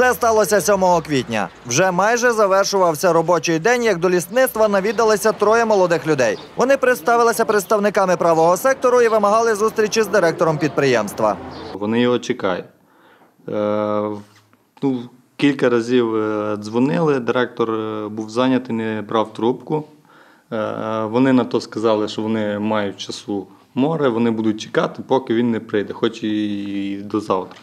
Все сталося 7 квітня. Вже майже завершувався робочий день, як до лісництва навідалися троє молодих людей. Вони представилися представниками правого сектору і вимагали зустрічі з директором підприємства. Вони його чекають. Е, ну, кілька разів е, дзвонили, директор е, був зайнятий, не брав трубку. Вони на то сказали, що вони мають часу море, вони будуть чекати, поки він не прийде, хоч і до завтра.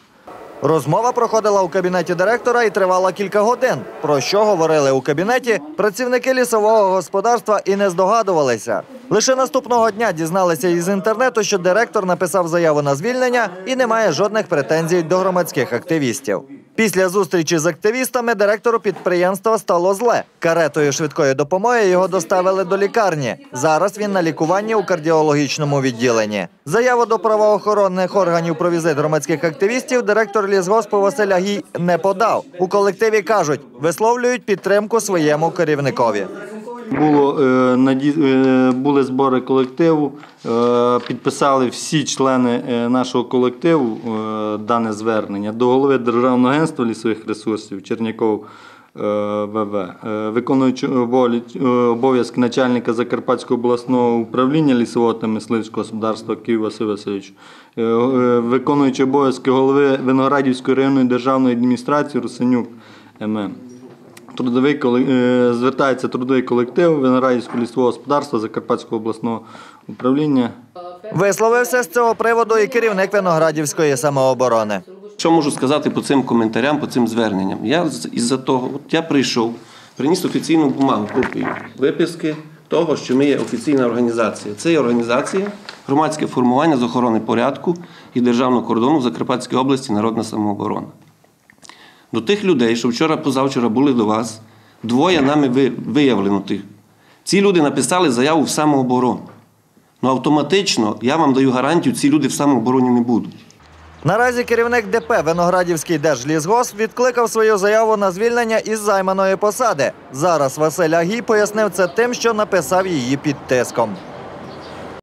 Розмова проходила у кабінеті директора і тривала кілька годин. Про що говорили у кабінеті, працівники лісового господарства і не здогадувалися. Лише наступного дня дізналися із інтернету, що директор написав заяву на звільнення і не має жодних претензій до громадських активістів. Після зустрічі з активістами директору підприємства стало зле. Каретою швидкої допомоги його доставили до лікарні. Зараз він на лікуванні у кардіологічному відділенні. Заяву до правоохоронних органів про візит громадських активістів директор лісгоспу Василь Агій не подав. У колективі кажуть, висловлюють підтримку своєму керівникові. Було, е, е, були збори колективу, е, підписали всі члени е, нашого колективу дане звернення до голови Державного агентства лісових ресурсів Черняков ВВ, е, е, обов'язки начальника Закарпатського обласного управління лісового та мисливського господарства Київ Василь Васильович, е, е, обов'язки голови Виноградівської районної державної адміністрації Русинюк ММ. Трудовий звертається трудовий колектив Виноградівського лісового господарства Закарпатського обласного управління. Висловився з цього приводу і керівник Виноградівської самооборони. Що можу сказати по цим коментарям, по цим зверненням? Я із-за того, от я прийшов, приніс офіційну бумагу, копію виписки того, що ми є офіційна організація. Це є організація, громадське формування з охорони порядку і державного кордону в Закарпатській області Народна самооборона. До тих людей, що вчора позавчора були до вас, двоє нами виявлено тих. Ці люди написали заяву в самооборону. Ну автоматично я вам даю гарантію, ці люди в самообороні не будуть. Наразі керівник ДП Виноградівський держлісгосп відкликав свою заяву на звільнення із займаної посади. Зараз Василь Агій пояснив це тим, що написав її під тиском.